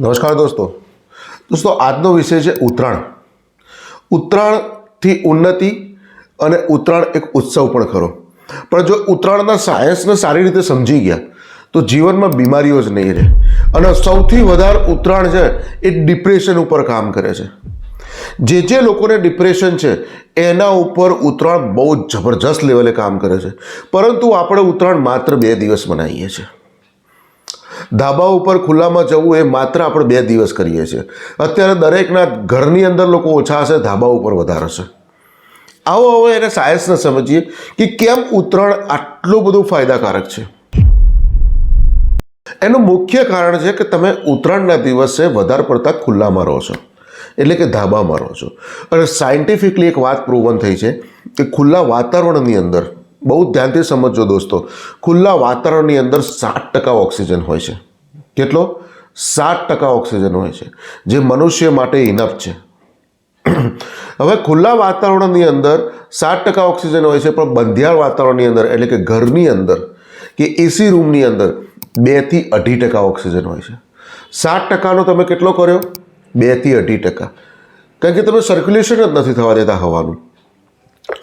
નમસ્કાર દોસ્તો. દોસ્તો, આજનો વિષય છે ઉત્તરાયણ. ઉત્તરાયણથી ઉન્નતિ અને ઉત્તરાયણ એક ઉત્સવ પણ ખરો. પણ જો ઉત્તરાયણના સાયન્સને સારી રીતે સમજી ગયા, તો જીવનમાં બીમારીઓ જ નહીં રહે. અને સૌથી વધારે ઉત્તરાયણ છે, એ ડિપ્રેશન ઉપર કામ કરે છે. જે જે લોકોને ડિપ્રેશન છે, એના ઉપર ઉત્તરાયણ બહુ જબરજસ્ત લેવલે કામ કરે છે. પરંતુ આપણે ઉત્તરાયણ માત્ર બે દિવસ મનાવીએ છીએ. ધાબા ઉપર ખુલ્લામાં જવું એ માત્ર આપણે બે દિવસ કરીએ છીએ. અત્યારે દરેકના ઘરની અંદર લોકો ઓછા હશે, ધાબા ઉપર વધારે હશે. આવો હવે એને સાયન્સને સમજીએ કે કેમ ઉત્તરાયણ આટલું બધું ફાયદાકારક છે. એનું મુખ્ય કારણ છે કે તમે ઉત્તરાયણના દિવસે વધારે પડતા ખુલ્લામાં રહો છો. એટલે કે ધાબામાં રહો છો. અને સાયન્ટિફિકલી એક વાત પ્રૂવન થઈ છે કે ખુલ્લા વાતાવરણની અંદર બહુ ધ્યાનથી સમજજો દોસ્તો. ખુલ્લા વાતાવરણની અંદર સાત ટકા ઓક્સિજન હોય છે. કેટલો? સાત ટકા ઓક્સિજન હોય છે. જે મનુષ્ય માટે ઇનફ છે. હવે ખુલ્લા વાતાવરણની અંદર સાત ટકા ઓક્સિજન હોય છે, પણ બંધિયાળ વાતાવરણની અંદર, એટલે કે ઘરની અંદર, કે એસી રૂમની અંદર બેથી અઢી ટકા ઓક્સિજન હોય છે. સાત ટકાનો તમે કેટલો કર્યો? બેથી અઢી ટકા. કારણ કે તમે સર્ક્યુલેશન જ નથી થવા દેતા હવાનું.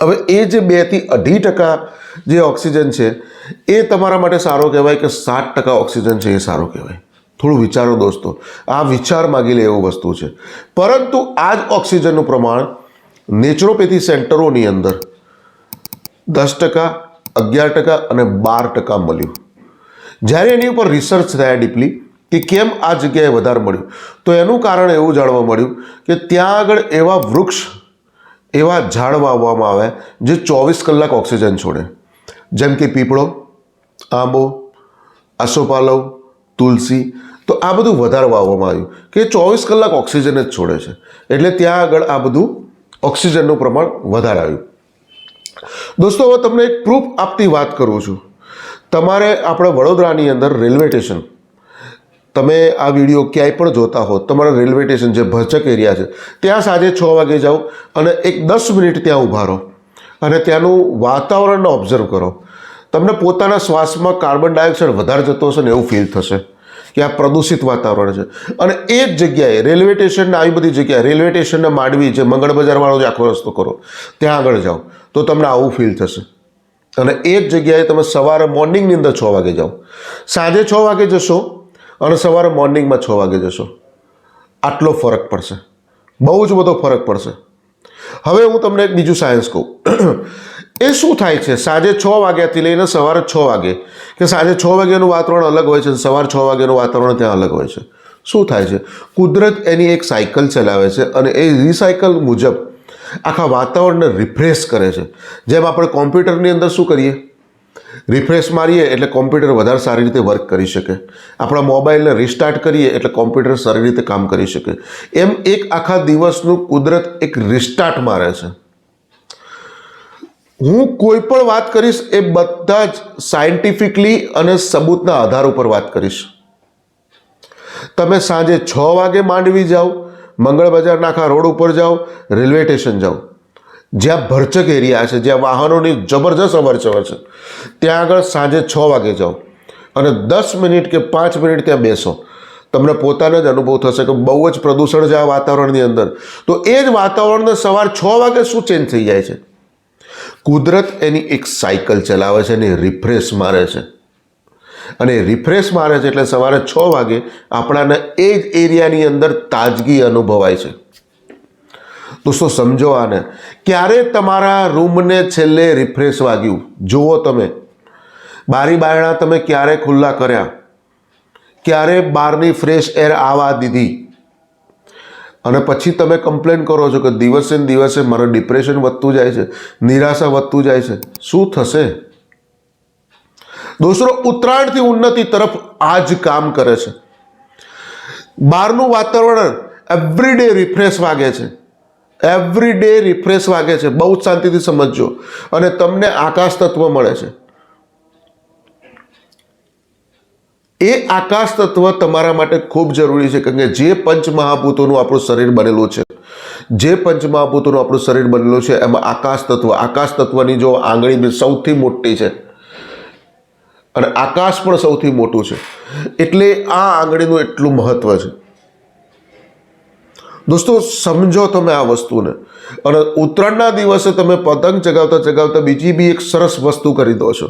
હવે એ જે બેથી અઢી ટકા જે ઓક્સિજન છે, એ તમારા માટે સારો કહેવાય કે સાત ટકા ઓક્સિજન છે એ સારો કહેવાય? થોડું વિચારો દોસ્તો. આ વિચાર માગી લે એવું વસ્તુ છે. પરંતુ આ જ ઓક્સિજનનું પ્રમાણ નેચરોપેથી સેન્ટરોની અંદર દસ ટકા, અગિયાર ટકા અને બાર ટકા મળ્યું. જ્યારે એની ઉપર રિસર્ચ થયા ડીપલી કે કેમ આ જગ્યાએ વધારે મળ્યું. તો એનું કારણ એવું જાણવા મળ્યું કે ત્યાં આગળ એવા વૃક્ષ એવા ઝાડ વાવવામાં આવે જે ચોવીસ કલાક ઓક્સિજન છોડે. જેમ કે પીપળો, આંબો, આસોપાલવ, તુલસી. તો આ બધું વધારે વાવવામાં આવ્યું કે ચોવીસ કલાક ઓક્સિજન જ છોડે છે. એટલે ત્યાં આગળ આ બધું ઓક્સિજનનું પ્રમાણ વધારે આવ્યું. દોસ્તો, હવે તમને એક પ્રૂફ આપતી વાત કરું છું. તમારે આપણે વડોદરાની અંદર રેલવે સ્ટેશન તમે આ વીડિયો ક્યાંય પણ જોતા હો, તમારા રેલવે સ્ટેશન જે ભરચક એરિયા છે, ત્યાં સાંજે છ વાગે જાઓ અને એક દસ મિનિટ ત્યાં ઊભા રહો. અને ત્યાંનું વાતાવરણને ઓબ્ઝર્વ કરો. તમને પોતાના શ્વાસમાં કાર્બન ડાયોક્સાઇડ વધારે જતો હશે ને એવું ફીલ થશે કે આ પ્રદૂષિત વાતાવરણ છે. અને એ જ જગ્યાએ રેલવે સ્ટેશનને આવી બધી જગ્યાએ રેલવે સ્ટેશનને માંડવી જે મંગળ બજારવાળો જે આખો રસ્તો કરો, ત્યાં આગળ જાઓ તો તમને આવું ફીલ થશે. અને એ જ જગ્યાએ તમે સવારે મોર્નિંગની અંદર છ વાગે જાઓ. સાંજે છ વાગે જશો અને સવારે મોર્નિંગમાં છ વાગે જશો. આટલો ફરક પડશે. બહુ જ બધો ફરક પડશે. હવે હું તમને એક બીજું સાયન્સ કહું. એ શું થાય છે? સાંજે છ વાગ્યાથી લઈને સવારે છ વાગે. કે સાંજે છ વાગ્યાનું વાતાવરણ અલગ હોય છે સવારે છ વાગ્યાનું વાતાવરણ ત્યાં અલગ હોય છે? શું થાય છે? કુદરત એની એક સાયકલ ચલાવે છે અને એ રિસાયકલ મુજબ આખા વાતાવરણને રિફ્રેશ કરે છે. જેમ આપણે કોમ્પ્યુટરની અંદર શું કરીએ? રિફ્રેશ મારીએ એટલે કોમ્પ્યુટર વધારે સારી રીતે વર્ક કરી શકે. આપણા મોબાઈલને રિસ્ટાર્ટ કરીએ એટલે કોમ્પ્યુટર સારી રીતે કામ કરી શકે. એમ એક આખા દિવસનું કુદરત એક રિસ્ટાર્ટ મારે છે. હું કોઈ પણ વાત કરીશ એ બધા જ સાયન્ટિફિકલી અને સબૂતના આધાર ઉપર વાત કરીશ. તમે સાંજે છ વાગે માંડવી જાઓ મંગળ બજારના આખા રોડ ઉપર જાઓ, રેલવે સ્ટેશન જાઓ. જ્યાં ભરચક એરિયા છે, જ્યાં વાહનોની જબરજસ્ત અવરચવર છે, ત્યાં આગળ સાંજે છ વાગે જાઓ અને દસ મિનિટ કે પાંચ મિનિટ ત્યાં બેસો. તમને પોતાને જ અનુભવ થશે કે બહુ જ પ્રદૂષણ છે આ વાતાવરણની અંદર. તો એ જ વાતાવરણને સવાર છ વાગે શું ચેન્જ થઈ જાય છે? કુદરત એની એક સાયકલ ચલાવે છે અને રિફ્રેશ મારે છે. અને રિફ્રેશ મારે છે એટલે સવારે છ વાગે આપણાને એ જ એરિયાની અંદર તાજગી અનુભવાય છે. દોસ્તો, સમજો આને. ક્યારે તમારા રૂમને છેલ્લે રિફ્રેશ વાગ્યું? જુઓ તમે. બારી બારણા તમે ક્યારે ખુલ્લા કર્યા? ક્યારે બહારની ફ્રેશ એર આવવા દીધી? અને પછી તમે કમ્પ્લેન કરો છો કે દિવસે ને દિવસે મારું ડિપ્રેશન વધતું જાય છે, નિરાશા વધતું જાય છે. શું થશે? દોસ્તો, ઉત્તરાયણથી ઉન્નતિ તરફ આ જ કામ કરે છે. બહારનું વાતાવરણ એવરીડે રિફ્રેશ વાગે છે. એવરી ડે રિફ્રેશ વાગે છે. બહુ જ શાંતિથી સમજજો. અને તમને આકાશ તત્વ મળે છે. એ આકાશ તત્વ તમારા માટે ખૂબ જરૂરી છે કારણ કે જે પંચમહાભૂતોનું આપણું શરીર બનેલું છે. જે પંચમહાભૂતોનું આપણું શરીર બનેલું છે, એમાં આકાશ તત્વ, આકાશ તત્વની જો આંગળી સૌથી મોટી છે, અને આકાશ પણ સૌથી મોટું છે. એટલે આ આંગળીનું એટલું મહત્વ છે. દોસ્તો, સમજો તમે આ વસ્તુને. અને ઉત્તરાયણના દિવસે તમે પતંગ ચગાવતા ચગાવતા બીજી બી એક સરસ વસ્તુ કરી દો છો.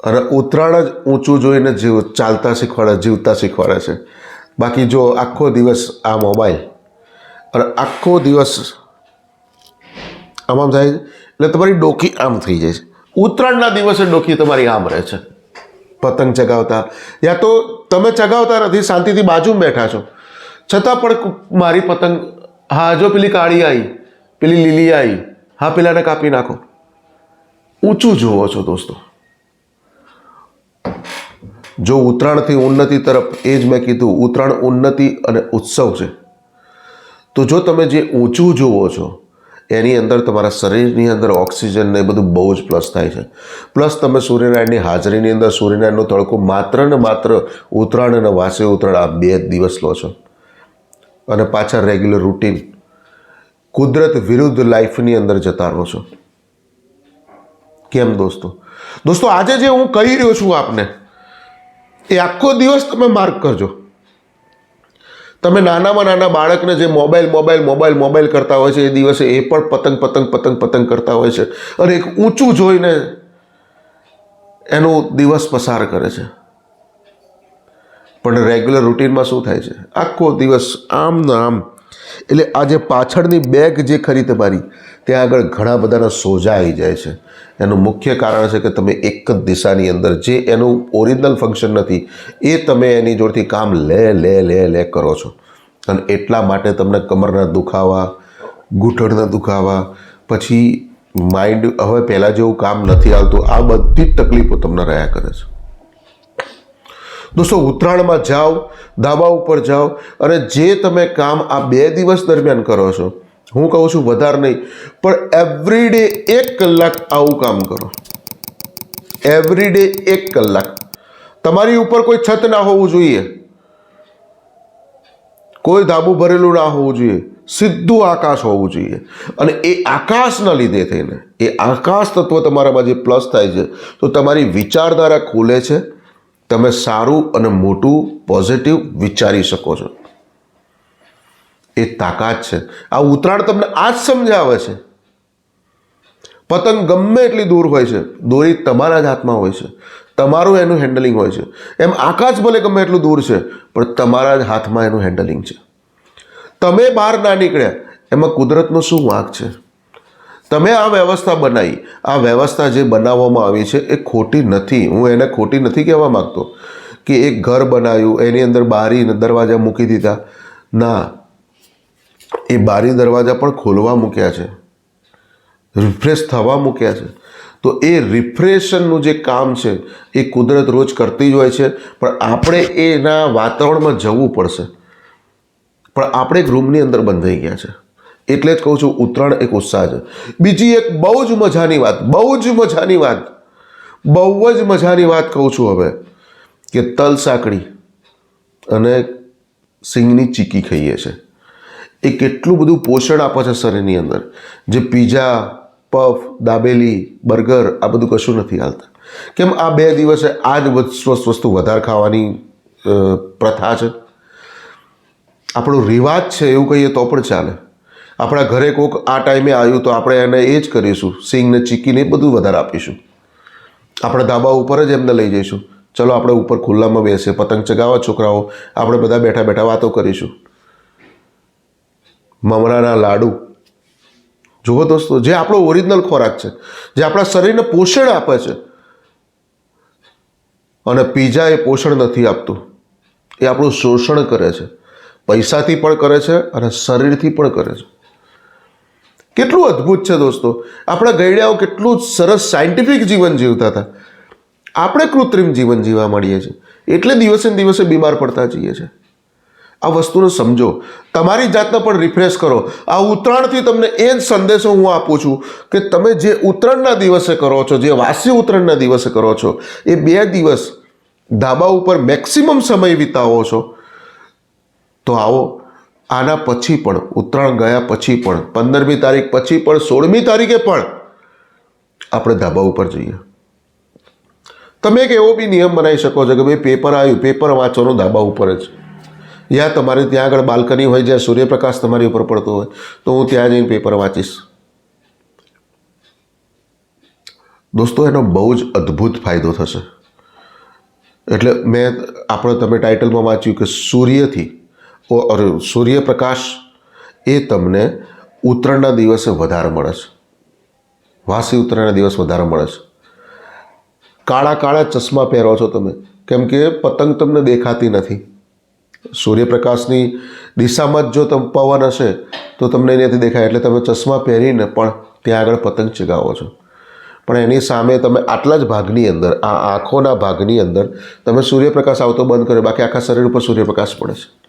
અને ઉત્તરાયણ જ ઊંચું જોઈને જીવ ચાલતા શીખવાડે, જીવતા શીખવાડે છે. બાકી જો આખો દિવસ આ મોબાઈલ, અને આખો દિવસ આમ આમ થાય એટલે તમારી ડોકી આમ થઈ જાય છે. ઉત્તરાયણના દિવસે ડોકી તમારી આમ રહે છે. પતંગ ચગાવતા. યા તો તમે ચગાવતા નથી, શાંતિથી બાજુમાં બેઠા છો. છતાં પણ મારી પતંગ હા, જો પેલી કાળી આવી, પેલી લીલી આવી, હા, પેલાને કાપી નાખો. ઊંચું જુઓ છો દોસ્તો. જો ઉત્તરાયણથી ઉન્નતિ તરફ, એ જ મેં કીધું, ઉત્તરાયણ ઉન્નતિ અને ઉત્સવ છે. તો જો તમે જે ઊંચું જુઓ છો એની અંદર તમારા શરીરની અંદર ઓક્સિજન ને એ બધું બહુ જ પ્લસ થાય છે. પ્લસ તમે સૂર્યનારાયણની હાજરીની અંદર સૂર્યનારાયણનો તડકો માત્ર ને માત્ર ઉત્તરાયણ અને વાસે ઉત્તરાયણ આ બે દિવસ લો છો. અને પાછા રેગ્યુલર રૂટીન કુદરત વિરુદ્ધ લાઈફની અંદર જતા રહો છો. કેમ દોસ્તો? દોસ્તો આજે જે હું કહી રહ્યો છું આપને, એ આખો દિવસ તમે માર્ક કરજો. તમે નાનામાં નાના બાળકને જે મોબાઈલ મોબાઈલ મોબાઈલ મોબાઈલ કરતા હોય છે, એ દિવસે એ પણ પતંગ પતંગ પતંગ પતંગ કરતા હોય છે. અને એક ઊંચું જોઈને એનો દિવસ પસાર કરે છે. પણ રેગ્યુલર રૂટીનમાં શું થાય છે? આખો દિવસ આમ ને આમ એટલે આ જે પાછળની બેગ જે ખરી તમારી, ત્યાં આગળ ઘણા બધાના સોજા આવી જાય છે. એનું મુખ્ય કારણ છે કે તમે એક જ દિશાની અંદર જે એનું ઓરિજિનલ ફંક્શન નથી, એ તમે એની જોડથી કામ લે લે લે લે કરો છો. અને એટલા માટે તમને કમરના દુખાવા, ઘૂંટણના દુખાવા, પછી માઇન્ડ હવે પહેલાં જેવું કામ નથી આવતું, આ બધી જ તકલીફો તમને રહ્યા કરે છે. દોસ્તો, ઉત્તરાયણમાં જાઓ, ધાબા ઉપર જાઓ અને જે તમે કામ આ બે દિવસ દરમિયાન કરો છો, હું કહું છું વધારે નહીં, પણ એવરી ડે એક કલાક આવું કામ કરો. એવરી ડે એક કલાક. તમારી ઉપર કોઈ છત ના હોવું જોઈએ. કોઈ ધાબું ભરેલું ના હોવું જોઈએ. સીધું આકાશ હોવું જોઈએ. અને એ આકાશના લીધે થઈને, એ આકાશ તત્વ તમારામાં જે પ્લસ થાય છે, તો તમારી વિચારધારા ખુલે છે તમે સારું અને મોટું પોઝિટિવ વિચારી શકો છો. એ તાકાત છે. આ ઉત્તરાયણ તમને આ જ સમજાવે છે. પતંગ ગમે એટલી દૂર હોય છે, દોરી તમારા જ હાથમાં હોય છે. તમારું એનું હેન્ડલિંગ હોય છે. એમ આકાશ ભલે ગમે એટલું દૂર છે, પણ તમારા જ હાથમાં એનું હેન્ડલિંગ છે. તમે બહાર ના નીકળ્યા, એમાં કુદરતનો શું વાંક છે? તમે આ વ્યવસ્થા બનાવી. આ વ્યવસ્થા જે બનાવવામાં આવી છે એ ખોટી નથી. હું એને ખોટી નથી કહેવા માગતો કે એક ઘર બનાવ્યું, એની અંદર બારી દરવાજા મૂકી દીધા. ના, એ બારી દરવાજા પણ ખોલવા મૂક્યા છે. રિફ્રેશ થવા મૂક્યા છે. તો એ રિફ્રેશનનું જે કામ છે એ કુદરત રોજ કરતી જ હોય છે. પણ આપણે એના વાતાવરણમાં જવું પડશે. પણ આપણે એક રૂમની અંદર બંધાઈ ગયા છે. એટલે જ કહું છું, ઉત્તરાયણ એક ઉત્સાહ છે. બીજી એક બહુ જ મજાની વાત, બહુ જ મજાની વાત, બહુ જ મજાની વાત કહું છું હવે, કે તલ સાંકળી અને સિંગની ચીકી ખાઈએ છે. એ કેટલું બધું પોષણ આપે છે શરીરની અંદર. જે પીઝા, પફ, દાબેલી, બર્ગર, આ બધું કશું નથી હાલતા. કેમ આ બે દિવસે આ જ વસ્તુ વધારે ખાવાની પ્રથા છે. આપણો રિવાજ છે એવું કહીએ તો પણ ચાલે. આપણા ઘરે કોક આ ટાઈમે આવ્યું તો આપણે એને એ જ કરીશું. સિંગને ચીકીને એ બધું વધારે આપીશું. આપણે ધાબા ઉપર જ એમને લઈ જઈશું. ચલો આપણે ઉપર ખુલ્લામાં બેસીએ, પતંગ ચગાવવા છોકરાઓ. આપણે બધા બેઠા બેઠા વાતો કરીશું. મમરાના લાડુ. જુઓ દોસ્તો, જે આપણો ઓરિજિનલ ખોરાક છે, જે આપણા શરીરને પોષણ આપે છે. અને પીઝા એ પોષણ નથી આપતું. એ આપણું શોષણ કરે છે. પૈસાથી પણ કરે છે અને શરીરથી પણ કરે છે. કેટલું અદ્ભુત છે દોસ્તો. આપણા ગયડાઓ કેટલું સરસ સાયન્ટિફિક જીવન જીવતા હતા. આપણે કૃત્રિમ જીવન જીવવા મળીએ છીએ. એટલે દિવસે ને દિવસે બીમાર પડતા જઈએ છીએ. આ વસ્તુને સમજો. તમારી જાતને પણ રિફ્રેશ કરો. આ ઉત્તરાયણથી તમને એ જ સંદેશો હું આપું છું કે તમે જે ઉત્તરાયણના દિવસે કરો છો, જે વાસી ઉત્તરાયણના દિવસે કરો છો, એ બે દિવસ ધાબા ઉપર મેક્સિમમ સમય વિતાવો છો. તો આવો આના પછી પણ, ઉત્તરાયણ ગયા પછી પણ, પંદરમી તારીખ પછી પણ, સોળમી તારીખે પણ આપણે ધાબા ઉપર જઈએ. તમે એક એવો બી નિયમ બનાવી શકો છો કે ભાઈ પેપર આવ્યું, પેપર વાંચવાનું ધાબા ઉપર જ. યા તમારે ત્યાં આગળ બાલ્કની હોય જ્યાં સૂર્યપ્રકાશ તમારી ઉપર પડતો હોય, તો હું ત્યાં જઈને પેપર વાંચીશ. દોસ્તો, એનો બહુ જ અદ્ભુત ફાયદો થશે. એટલે મેં, આપણે તમે ટાઇટલમાં વાંચ્યું કે સૂર્યથી ઓ, અરે, સૂર્યપ્રકાશ એ તમને ઉત્તરાયણના દિવસે વધારે મળે છે. વાસી ઉત્તરાયણના દિવસ વધારે મળે છે. કાળા કાળા ચશ્મા પહેરો છો તમે. કેમ કે પતંગ તમને દેખાતી નથી. સૂર્યપ્રકાશની દિશામાં જ જો તમ પવન હશે, તો તમને એનાથી દેખાય. એટલે તમે ચશ્મા પહેરીને પણ ત્યાં આગળ પતંગ ચગાવો છો. પણ એની સામે તમે આટલા જ ભાગની અંદર, આ આંખોના ભાગની અંદર, તમે સૂર્યપ્રકાશ આવતો બંધ કર્યો. બાકી આખા શરીર ઉપર સૂર્યપ્રકાશ પડે છે.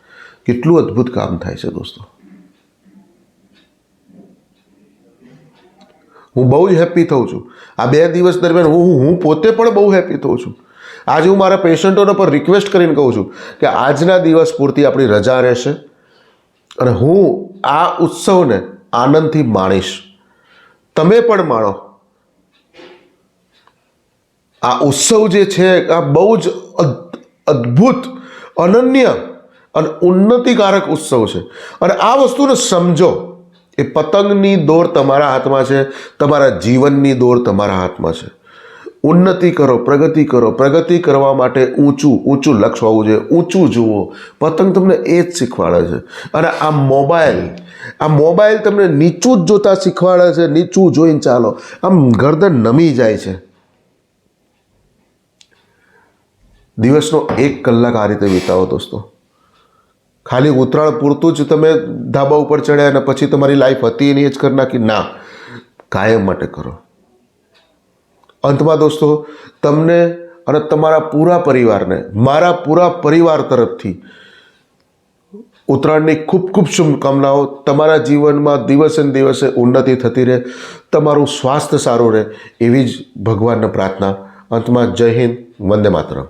કેટલું અદ્ભુત કામ થાય છે દોસ્તો. હું બહુ જ હેપી થઉં છું. આ બે દિવસ દરમિયાન હું હું પોતે પણ બહુ હેપી થઉં છું. આજે હું મારા પેશન્ટોને પર રિક્વેસ્ટ કરીને કહું છું કે આજના દિવસ પૂરતી આપણી રજા રહેશે અને હું આ ઉત્સવને આનંદથી માણીશ. તમે પણ માણો. આ ઉત્સવ જે છે, આ બહુ જ અદ- અદ્ભુત, અનન્ય અને ઉન્નતિકારક ઉત્સવ છે. અને આ વસ્તુને સમજો. એ પતંગની દોર તમારા હાથમાં છે, તમારા જીવનની દોર તમારા હાથમાં છે. ઉન્નતિ કરો, પ્રગતિ કરો. પ્રગતિ કરવા માટે ઊંચું ઊંચું લક્ષ્ય હોવું જોઈએ. ઊંચું જુઓ. પતંગ તમને એ જ શીખવાડે છે. અને આ મોબાઈલ આ મોબાઈલ તમને નીચું જ જોતા શીખવાડે છે. નીચું જોઈને ચાલો. આમ ગરદન નમી જાય છે. દિવસનો એક કલાક આ રીતે વિતાવો દોસ્તો. ખાલી ઉતરાણ પૂરતું જ તમે ધાબા ઉપર ચડ્યા અને પછી તમારી લાઈફ હતી એની જ કરી નાખી? ના. કાયમ માટે કરો. અંતમાં દોસ્તો, તમને અને તમારા પૂરા પરિવારને, મારા પૂરા પરિવાર તરફથી ઉત્તરાયણની ખૂબ ખૂબ શુભકામનાઓ. તમારા જીવનમાં દિવસે ને દિવસે ઉન્નતિ થતી રહે, તમારું સ્વાસ્થ્ય સારું રહે એવી જ ભગવાનને પ્રાર્થના. અંતમાં જય હિન્દ, વંદે માતરમ.